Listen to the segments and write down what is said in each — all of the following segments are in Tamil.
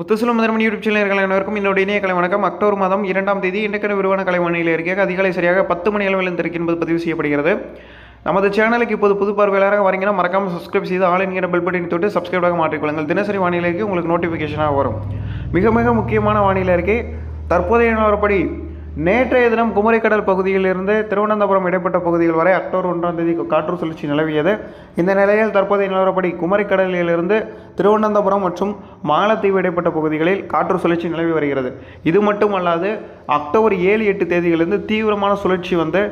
முத்துசுலம் முதன்மணி யூடியூப் சேனல்கள் அனைவருக்கும் என்னுடைய இணைய கலை வணக்கம். அக்டோபர் மாதம் இரண்டாம் தேதி இன்றைக்கான விரிவான கலைவாணியில் இருக்க. அதிகாலை சரியாக பத்து மணி அளவில் திருக்கு என்பது பதிவு செய்யப்படுகிறது. நமது சேனலுக்கு இப்போது புது பார்வையாளராக வரீங்கன்னா மறக்காமல் சப்ஸ்கிரைப் செய்து ஆல் என்கிற பெல் பட்டனை தொட்டு சப்ஸ்கிரைபாக மாற்றிக்கொள்ளுங்கள். தினசரி வானிலைக்கு உங்களுக்கு நோட்டிஃபிகேஷனாக வரும். மிக மிக முக்கியமான வானிலை இருக்கே. தற்போதைய நிலவரப்படி நேற்றைய தினம் குமரிக்கடல் பகுதியிலிருந்து திருவனந்தபுரம் இடைப்பட்ட பகுதிகள் வரை அக்டோபர் ஒன்றாம் தேதி காற்று சுழற்சி நிலவியது. இந்த நிலையில் தற்போதைய நிலவரப்படி குமரிக்கடலிலிருந்து திருவனந்தபுரம் மற்றும் மாலத்தீவு இடைப்பட்ட பகுதிகளில் காற்று சுழற்சி நிலவி வருகிறது. இது மட்டுமல்லாது அக்டோபர் ஏழு எட்டு தேதியிலிருந்து தீவிரமான சுழற்சி வந்து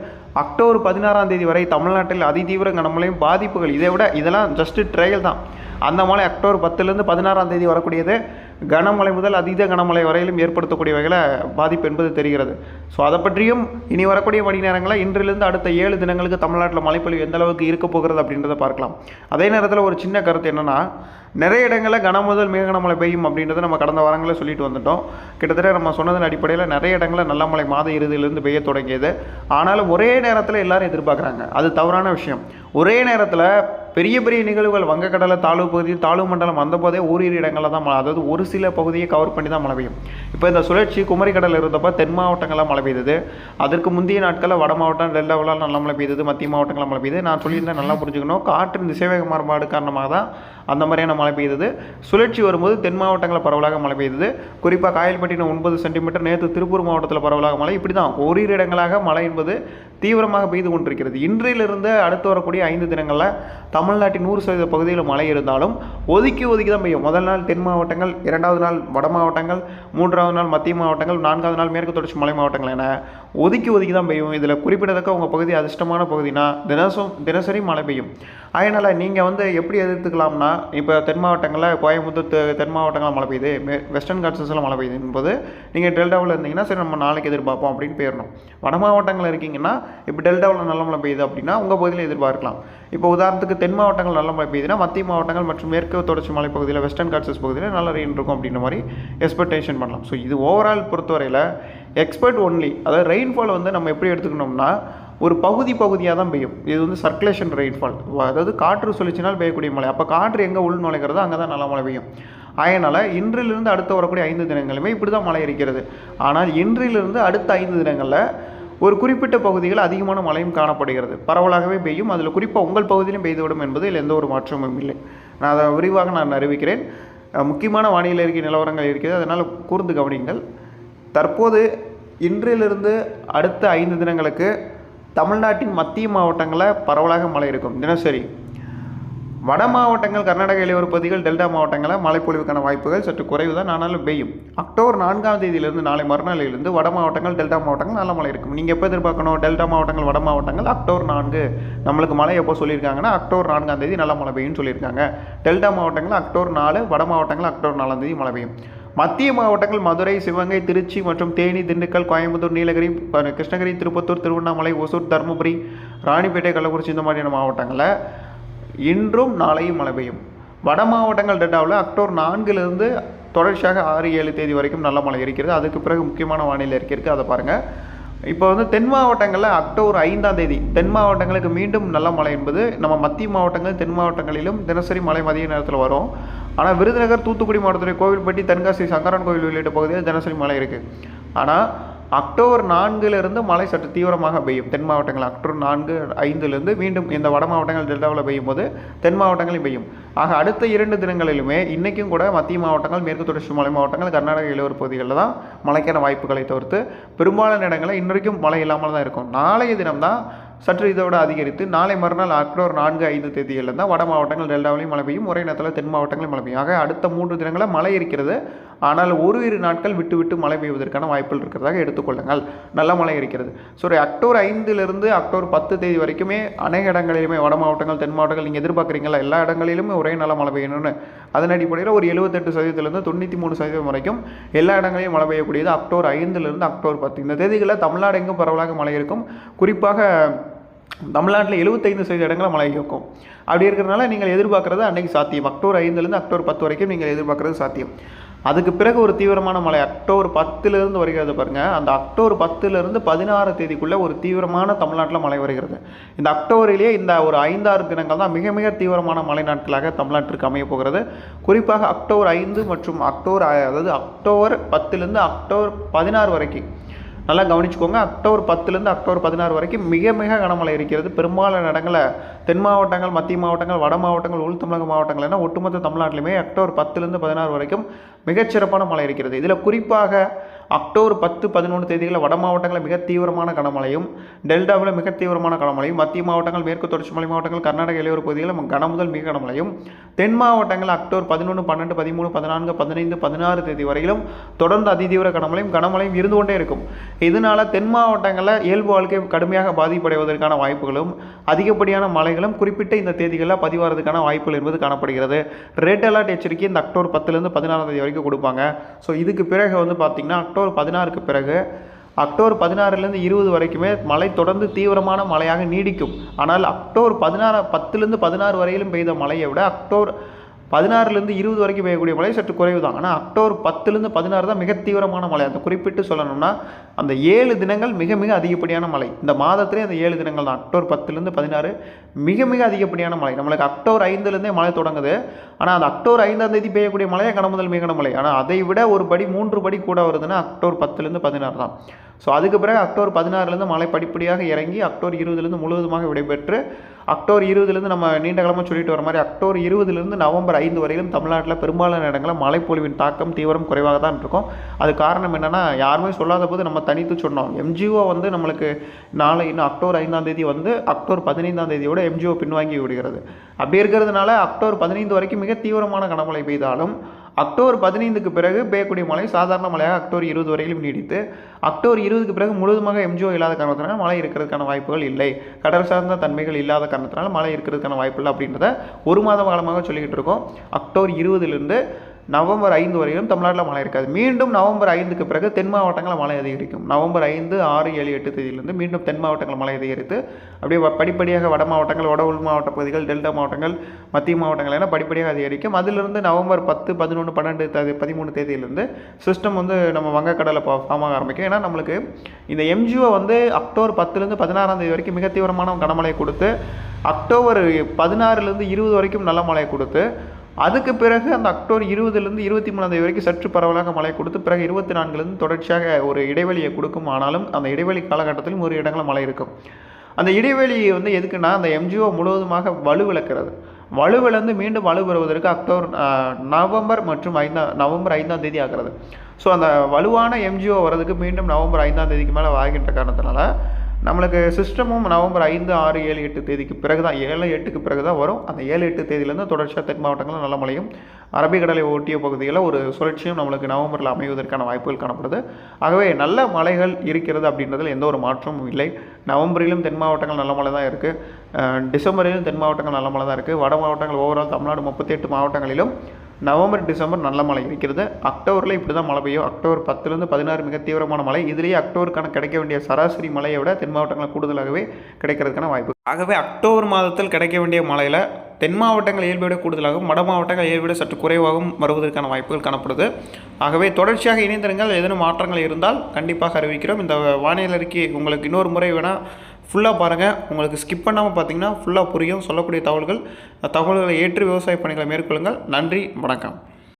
அக்டோபர் பதினாறாம் தேதி வரை தமிழ்நாட்டில் அதிதீவிர கனமழையும் பாதிப்புகள். இதை விட இதெல்லாம் ஜஸ்ட் ட்ரையல் தான். அந்த மழை அக்டோபர் பத்துலேருந்து பதினாறாம் தேதி வரக்கூடியது கனமழை முதல் அதீத கனமழை வரையிலும் ஏற்படுத்தக்கூடிய வகையில் பாதிப்பு என்பது தெரிகிறது. ஸோ அதை பற்றியும் இனி வரக்கூடிய மணி நேரங்களில் இன்றிலிருந்து அடுத்த ஏழு தினங்களுக்கு தமிழ்நாட்டில் மழைப்பொழிவு எந்த அளவுக்கு இருக்க போகிறது அப்படின்றத பார்க்கலாம். அதே நேரத்தில் ஒரு சின்ன கருத்து என்னென்னா நிறைய இடங்களில் கன முதல் மிக கனமழை பெய்யும் அப்படின்றத நம்ம கடந்த வாரங்களில் சொல்லிட்டு வந்துட்டோம். கிட்டத்தட்ட நம்ம சொன்னதன் அடிப்படையில் நிறைய இடங்களில் நல்ல மழை மாத இறுதியிலிருந்து பெய்ய தொடங்கியது. ஆனாலும் ஒரே நேரத்தில் எல்லாரும் எதிர்பார்க்குறாங்க. அது தவறான விஷயம். ஒரே நேரத்தில் பெரிய பெரிய நிகழ்வுகள் வங்கக்கடலை தாழ்வு பகுதி தாழ்வு மண்டலம் வந்தபோதே ஓரிரு இடங்களில் தான் மழை அதாவது ஒரு சில பகுதியை கவர் பண்ணி தான் மழை பெய்யும். இப்போ இந்த சுழற்சி குமரிக்கடல் இருந்தப்போ தென் மாவட்டங்களாக மழை பெய்தது. அதற்கு முந்தைய நாட்களில் வட மாவட்டம் டெல்டாவில் நல்ல மழை பெய்தது மத்திய மாவட்டங்களில் மழை பெய்யுது நான் சொல்லியிருந்தேன் நல்லா புரிஞ்சுக்கணும். காற்றின் திசைவேக மாறுபாடு காரணமாக தான் அந்த மாதிரியான மழை பெய்தது. சுழற்சி வரும்போது தென் மாவட்டங்களில் பரவலாக மழை பெய்தது. குறிப்பாக காயல்பட்டினம் ஒன்பது சென்டிமீட்டர் நேற்று திருப்பூர் மாவட்டத்தில் பரவலாக மழை. இப்படி தான் ஓரிரு இடங்களாக மழை என்பது தீவிரமாக பெய்து கொண்டிருக்கிறது. இன்றையிலிருந்து அடுத்து வரக்கூடிய ஐந்து தினங்களில் தமிழ்நாட்டின் நூறு சதவீத பகுதியில் மழை இருந்தாலும் ஒதுக்கி ஒதுக்கி தான் பெய்யும். முதல் நாள் தென் மாவட்டங்கள் இரண்டாவது நாள் வட மாவட்டங்கள் மூன்றாவது நாள் மத்திய மாவட்டங்கள் நான்காவது நாள் மேற்கு தொடர்ச்சி மலை மாவட்டங்கள் என ஒதுக்கி ஒதுக்கி தான் பெய்யும். இதில் குறிப்பிடத்தக்க உங்கள் பகுதி அதிர்ஷ்டமான பகுதினா தினசும் தினசரி மழை பெய்யும். அதனால் நீங்கள் வந்து எப்படி எதிர்த்துக்கலாம்னா இப்போ தென் மாவட்டங்களில் கோயம்புத்தூர் தென் மாவட்டங்களில் மழை பெய்யுது. வெஸ்டர்ன் காட்ஸஸில் மழை பெய்யுது என்பது நீங்கள் டெல்டாவில் இருந்தீங்கன்னா சரி நம்ம நாளைக்கு எதிர்பார்ப்போம் அப்படின்னு போயிடணும் வட மாவட்டங்களில் இருக்கீங்கன்னா இப்போ டெல்டாவில் நல்ல மழை பெய்யுது அப்படின்னா உங்கள் பகுதியில் எதிர்பார்க்கலாம். இப்போ உதாரணத்துக்கு தென் மாவட்டங்கள் நல்ல மழை பெய்யுதுன்னா மத்திய மாவட்டங்கள் மற்றும் மேற்கு தொடர்ச்சி மலைப்பகுதியில் வெஸ்டர்ன் காட்ஸஸ் பகுதியில் நல்ல ரெயின் இருக்கும் அப்படின்ற மாதிரி எக்ஸ்பெக்டேஷன் பண்ணலாம். ஸோ இது ஓவரால் பொறுத்தவரையில் எக்ஸ்பர்ட் ஒன்லி அதாவது ரெயின்ஃபால் வந்து நம்ம எப்படி எடுத்துக்கணும்னா ஒரு பகுதி பகுதியாக தான் பெய்யும். இது வந்து சர்க்குலேஷன் ரெயின்ஃபால் அதாவது காற்று சுழற்சினால் பெய்யக்கூடிய மழை. அப்போ காற்று எங்கே உள் நுழைக்கிறதோ அங்கே தான் நல்லா மழை பெய்யும். அதனால் இன்றிலிருந்து அடுத்து வரக்கூடிய ஐந்து தினங்களுமே இப்படி தான் மழை இருக்கிறது ஆனால் இன்றிலிருந்து அடுத்த ஐந்து தினங்களில் ஒரு குறிப்பிட்ட பகுதிகள் அதிகமான மழையும் காணப்படுகிறது. பரவலாகவே பெய்யும். அதில் குறிப்பாக உங்கள் பகுதியிலும் பெய்துவிடும் என்பதில் எந்த ஒரு மாற்றமும் இல்லை. நான் அதை விரிவாக நான் அறிவிக்கிறேன். முக்கியமான வானிலை அறிக்கை நிலவரங்கள் இருக்கிறது. அதனால் கூர்ந்து கவனிங்கள் தற்போது இன்றிலிருந்து அடுத்த ஐந்து தினங்களுக்கு தமிழ்நாட்டின் மத்திய மாவட்டங்களில் பரவலாக மழை இருக்கும். தினசரி வட மாவட்டங்கள் கர்நாடக இளையோர் பகுதிகள் டெல்டா மாவட்டங்களில் மழைப்பொழிவுக்கான வாய்ப்புகள் சற்று குறைவு தான் ஆனாலும் பெய்யும். அக்டோபர் நான்காம் தேதியிலிருந்து நாளை மறுநாளிலிருந்து வட மாவட்டங்கள் டெல்டா மாவட்டங்கள் நல்ல மழை இருக்கும். நீங்கள் எப்போ எதிர்பார்க்கணும்? டெல்டா மாவட்டங்கள் வட மாவட்டங்கள்? அக்டோபர் நான்கு. நம்மளுக்கு மழை எப்போ சொல்லியிருக்காங்கன்னா அக்டோபர் நான்காம் தேதி நல்ல மழை பெய்யும்னு சொல்லியிருக்காங்க. டெல்டா மாவட்டங்கள் அக்டோபர் நாலு வட மாவட்டங்கள் அக்டோபர் நாலாம் தேதி மழை பெய்யும். மத்திய மாவட்டங்கள் மதுரை சிவகங்கை திருச்சி மற்றும் தேனி திண்டுக்கல் கோயம்புத்தூர் நீலகிரி கிருஷ்ணகிரி திருப்பத்தூர் திருவண்ணாமலை ஒசூர் தருமபுரி ராணிப்பேட்டை கள்ளக்குறிச்சி இந்த மாதிரியான மாவட்டங்களில் இன்றும் நாளையும் மழை பெய்யும். வட மாவட்டங்கள் டெல்டாவில் அக்டோபர் நான்கிலிருந்து தொடர்ச்சியாக ஆறு ஏழு தேதி வரைக்கும் நல்ல மழை இருக்கிறது. அதுக்கு பிறகு முக்கியமான வானிலை அறிக்கை இருக்குது அதை பாருங்கள் இப்போ வந்து தென் மாவட்டங்களில் அக்டோபர் ஐந்தாம் தேதி தென் மாவட்டங்களுக்கு மீண்டும் நல்ல மழை என்பது நம்ம மத்திய மாவட்டங்கள் தென் மாவட்டங்களிலும் தினசரி மழை மதிய நேரத்தில் வரும். ஆனால் விருதுநகர் தூத்துக்குடி மாவட்டத்துடைய கோவில்பட்டி தென்காசி சங்கரன் கோவில் உள்ளிட்ட பகுதியில் தினசரி மழை இருக்குது ஆனால் அக்டோபர் நான்கிலிருந்து மழை சற்று தீவிரமாக பெய்யும். தென் மாவட்டங்கள் அக்டோபர் நான்கு ஐந்துலேருந்து மீண்டும் இந்த வட மாவட்டங்கள் டெல்டாவில் பெய்யும் போது தென் மாவட்டங்களில் பெய்யும். ஆக அடுத்த இரண்டு தினங்களிலுமே இன்றைக்கும் கூட மத்திய மாவட்டங்கள் மேற்கு தொடர்ச்சி மலை மாவட்டங்கள் கர்நாடக இளையோர் பகுதிகளில் தான் மழைக்கான வாய்ப்புகளை தவிர்த்து பெரும்பாலான இடங்களில் இன்றைக்கும் மழை இல்லாமல் தான் இருக்கும். நாளைய தினம்தான் சற்று இதோட அதிகரித்து நாளை மறுநாள் அக்டோபர் நான்கு ஐந்து தேதிகளில் தான் வட மாவட்டங்கள் டெல்டாவிலையும் மழை பெய்யும் ஒரே நேரத்தில் தென் மாவட்டங்களில் மழை பெய்யும் ஆக அடுத்த மூன்று தினங்களில் மழை இருக்கிறது. ஆனால் ஒரு இரு நாட்கள் விட்டு விட்டு மழை பெய்வதற்கான வாய்ப்புகள் இருக்கிறதாக எடுத்துக்கொள்ளுங்கள் நல்ல மழை இருக்கிறது. ஸோ அக்டோபர் ஐந்திலிருந்து அக்டோபர் பத்து தேதி வரைக்குமே அநேக இடங்களிலுமே வட மாவட்டங்கள் தென் மாவட்டங்கள் நீங்கள் எதிர்பார்க்குறீங்களா? எல்லா இடங்களிலுமே ஒரே நல்ல மழை பெய்யணும்னு. அதன் அடிப்படையில் ஒரு எழுபத்தெட்டு சதவீதத்திலிருந்து தொண்ணூற்றி மூணு சதவீதம் வரைக்கும் எல்லா இடங்களையும் மழை பெய்யக்கூடியது. அக்டோபர் ஐந்துலேருந்து அக்டோபர் பத்து. இந்த தேதிகளில் தமிழ்நாடு எங்கும் பரவலாக மழை இருக்கும். குறிப்பாக தமிழ்நாட்டில் எழுபத்தைந்து சதவீத இடங்களில் மழை இருக்கும். அப்படி இருக்கிறனால நீங்கள் எதிர்பார்க்குறது அன்றைக்கி சாத்தியம். அக்டோபர் ஐந்துலேருந்து அக்டோபர் பத்து வரைக்கும் நீங்கள் எதிர்பார்க்குறது சாத்தியம். அதுக்கு பிறகு ஒரு தீவிரமான மழை. அக்டோபர் பத்துலேருந்து வருகிறது பாருங்கள் அந்த அக்டோபர் பத்துலேருந்து பதினாறு தேதிக்குள்ளே ஒரு தீவிரமான தமிழ்நாட்டில் மழை வருகிறது. இந்த அக்டோபரிலேயே இந்த ஒரு ஐந்தாறு தினங்கள் தான் மிக மிக தீவிரமான மழை நாட்களாக தமிழ்நாட்டிற்கு அமைய போகிறது. குறிப்பாக அக்டோபர் ஐந்து மற்றும் அக்டோபர் அதாவது அக்டோபர் பத்துலேருந்து அக்டோபர் பதினாறு வரைக்கும் நல்லா கவனிச்சுக்கோங்க. அக்டோபர் பத்துலேருந்து அக்டோபர் பதினாறு வரைக்கும் மிக மிக கனமழை இருக்கிறது. பெரும்பாலான இடங்களில் தென் மாவட்டங்கள் மத்திய மாவட்டங்கள் வட மாவட்டங்கள் உள் தமிழக மாவட்டங்கள் என ஒட்டுமொத்த தமிழ்நாட்டிலுமே அக்டோபர் பத்துலேருந்து பதினாறு வரைக்கும் மிகச்சிறப்பான மழை இருக்கிறது. இதில் குறிப்பாக அக்டோபர் பத்து பதினொன்று தேதிகளில் வட மாவட்டங்களில் மிக தீவிரமான கனமழையும் டெல்டாவில் மிக தீவிரமான கனமழையும் மத்திய மாவட்டங்கள் மேற்கு தொடர்ச்சி மலை மாவட்டங்கள் கர்நாடக இளையோர் பகுதிகளில் கனமுதல் மிக கனமழையும் தென் மாவட்டங்கள் அக்டோபர் பதினொன்று பன்னெண்டு பதிமூணு பதினான்கு பதினைந்து பதினாறு தேதி வரையிலும் தொடர்ந்து அதிதீவிர கனமழையும் கனமழையும் இருந்து கொண்டே இருக்கும். இதனால் தென் மாவட்டங்களில் இயல்பு வாழ்க்கை கடுமையாக பாதிப்படைவதற்கான வாய்ப்புகளும் அதிகப்படியான மழைகளும் குறிப்பிட்ட இந்த தேதிகளில் பதிவாகிறதுக்கான வாய்ப்புகள் என்பது காணப்படுகிறது. ரெட் அலர்ட் எச்சரிக்கை இந்த அக்டோபர் பத்துலேருந்து பதினாறாம் தேதி வரைக்கும் கொடுப்பாங்க. ஸோ இதுக்கு பிறகு வந்து பார்த்திங்கன்னா அக்டோபர் பதினாறுக்கு பிறகு அக்டோபர் பதினாறுலேருந்து இருபது வரைக்குமே மழை தொடர்ந்து தீவிரமான மழையாக நீடிக்கும். ஆனால் அக்டோபர் பதினாறு பத்துலேருந்து பதினாறு வரையிலும் பெய்த மழையை விட அக்டோபர் பதினாறுலேருந்து இருபது வரைக்கும் பெய்யக்கூடிய மழை சற்று குறைவு தான் ஆனால் அக்டோபர் பத்துலேருந்து பதினாறு தான் மிக தீவிரமான மழை. அந்த குறிப்பிட்டு சொல்லணும்னா அந்த ஏழு தினங்கள் மிக மிக அதிகப்படியான மழை. இந்த மாதத்திலே அந்த ஏழு தினங்கள் தான். அக்டோபர் பத்துலேருந்து பதினாறு மிக மிக அதிகப்படியான மழை. நம்மளுக்கு அக்டோபர் ஐந்துலேருந்தே மழை தொடங்குது. ஆனால் அந்த அக்டோபர் ஐந்தாம் தேதி பெய்யக்கூடிய மழையை கனமுதல் மிகன மழை ஆனால் அதை விட ஒரு படி மூன்று படி கூட வருதுன்னா அக்டோபர் பத்துலேருந்து பதினாறு தான். ஸோ அதுக்கு பிறகு அக்டோபர் பதினாறுலேருந்து மழை படிப்படியாக இறங்கி அக்டோபர் இருபதுலேருந்து முழுவதுமாக விடைபெற்று அக்டோபர் இருபதுலேருந்து நம்ம நீண்ட காலமாக சொல்லிட்டு வர மாதிரி அக்டோபர் இருபதுலேருந்து நவம்பர் ஐந்து வரையிலும் தமிழ்நாட்டில் பெரும்பாலான இடங்களில் மழைப்பொழிவின் தாக்கம் தீவிரம் குறைவாக தான் இருக்கும். அது காரணம் என்னென்னா யாருமே சொல்லாத போது நம்ம தனித்து சொன்னோம். எம்ஜிஓ வந்து நம்மளுக்கு நாளை இன்னும் அக்டோபர் ஐந்தாம் தேதி வந்து அக்டோபர் பதினைந்தாம் தேதியோட எம்ஜிஓ பின்வாங்கி விடுகிறது. அப்படி இருக்கிறதுனால அக்டோபர் பதினைந்து வரைக்கும் மிக தீவிரமான கனமழை பெய்தாலும் அக்டோபர் பதினைந்துக்கு பிறகு பெய்யக்கூடிய மழை சாதாரண மழையாக அக்டோபர் இருபது வரையிலும் நீடித்து அக்டோபர் இருபதுக்கு பிறகு முழுவதுமாக எம்ஜிஓ இல்லாத காரணத்தினால் மழை இருக்கிறதுக்கான வாய்ப்புகள் இல்லை. கடல் சார்ந்த தன்மைகள் இல்லாத காரணத்தினால் மழை இருக்கிறதுக்கான வாய்ப்பு இல்லை அப்படின்றத ஒரு மாத காலமாக சொல்லிக்கிட்டு இருக்கோம். அக்டோபர் இருபதுலேருந்து நவம்பர் ஐந்து வரையிலும் தமிழ்நாட்டில் மழை இருக்காது. மீண்டும் நவம்பர் ஐந்துக்கு பிறகு தென் மாவட்டங்களில் மழை அதிகரிக்கும். நவம்பர் ஐந்து ஆறு ஏழு எட்டு தேதியிலிருந்து மீண்டும் தென் மாவட்டங்களில் மழை அதிகரித்து அப்படியே படிப்படியாக வட மாவட்டங்கள் வட உள் மாவட்ட பகுதிகள் டெல்டா மாவட்டங்கள் மத்திய மாவட்டங்கள் என படிப்படியாக அதிகரிக்கும். அதிலிருந்து நவம்பர் பத்து பதினொன்று பன்னெண்டு தேதி பதிமூணு தேதியிலிருந்து சிஸ்டம் வந்து நம்ம வங்கக்கடலை ஃபார்ம் ஆக ஆரம்பிக்கும். ஏன்னா நம்மளுக்கு இந்த எம்ஜிஓ வந்து அக்டோபர் பத்துலேருந்து பதினாறாம் தேதி வரைக்கும் மிக தீவிரமான கனமழை கொடுத்து அக்டோபர் பதினாறுலேருந்து இருபது வரைக்கும் நல்ல மழை கொடுத்து அதுக்கு பிறகு அந்த அக்டோபர் இருபதுலேருந்து இருபத்தி மூணாம் தேதி வரைக்கும் சற்று பரவலாக மழை கொடுத்து பிறகு இருபத்தி நான்குலேருந்து தொடர்ச்சியாக ஒரு இடைவெளியை கொடுக்கும். ஆனாலும் அந்த இடைவெளி காலகட்டத்திலும் ஒரு இடங்களில் மழை இருக்கும். அந்த இடைவெளியை வந்து எதுக்குன்னா அந்த எம்ஜிஓ முழுவதுமாக வலுவிழக்கிறது வலுவிழந்து மீண்டும் வலு பெறுவதற்கு அக்டோபர் நவம்பர் மற்றும் ஐந்தாம் நவம்பர் ஐந்தாம் தேதி ஆகிறது. ஸோ அந்த வலுவான எம்ஜிஓ வர்றதுக்கு மீண்டும் நவம்பர் ஐந்தாம் தேதிக்கு மேலே ஆகின்ற காரணத்தினால நம்மளுக்கு சிஸ்டமும் நவம்பர் ஐந்து ஆறு ஏழு எட்டு தேதிக்கு பிறகு தான் ஏழு எட்டுக்கு பிறகு தான் வரும். அந்த ஏழு எட்டு தேதியிலேருந்து தொடர்ச்சியாக தென் மாவட்டங்களில் நல்ல மழையும் அரபிக்கடலை ஒட்டிய பகுதிகளில் ஒரு சுழற்சியும் நம்மளுக்கு நவம்பரில் அமைவதற்கான வாய்ப்புகள் காணப்படுது. ஆகவே நல்ல மழைகள் இருக்கிறது அப்படின்றதில் எந்த ஒரு மாற்றமும் இல்லை. நவம்பரிலும் தென் மாவட்டங்கள் நல்ல மழை தான் இருக்குது டிசம்பரிலும் தென் மாவட்டங்கள் நல்ல மழை தான் இருக்குது வட மாவட்டங்கள் ஓவரால் தமிழ்நாடு முப்பத்தி எட்டு மாவட்டங்களிலும் நவம்பர் டிசம்பர் நல்ல மழை. இருக்கிறது அக்டோபரில் இப்படி தான் மழை பெய்யும். அக்டோபர் பத்துலேருந்து பதினாறு மிக தீவிரமான மழை. இதுலேயே அக்டோபருக்கான கிடைக்க வேண்டிய சராசரி மழையை விட தென் மாவட்டங்களில் கூடுதலாகவே கிடைக்கிறதுக்கான வாய்ப்பு. ஆகவே அக்டோபர் மாதத்தில் கிடைக்க வேண்டிய மழையில் தென் மாவட்டங்கள் இயல்பை விட கூடுதலாகவும் வட மாவட்டங்கள் இயல்பை விட சற்று குறைவாகவும் வருவதற்கான வாய்ப்புகள் காணப்படுது. ஆகவே தொடர்ச்சியாக இணைந்திருங்கள். ஏதேனும் மாற்றங்கள் இருந்தால் கண்டிப்பாக அறிவிக்கிறோம். இந்த வானிலை அறிக்கை உங்களுக்கு இன்னொரு முறை வேணால் ஃபுல்லாக பாருங்கள் உங்களுக்கு ஸ்கிப் பண்ணாமல் பார்த்தீங்கன்னா ஃபுல்லாக புரியும். சொல்லக்கூடிய தகவல்கள் தகவல்களை ஏற்று விவசாய பணிகளை மேற்கொள்ளுங்கள். நன்றி வணக்கம்.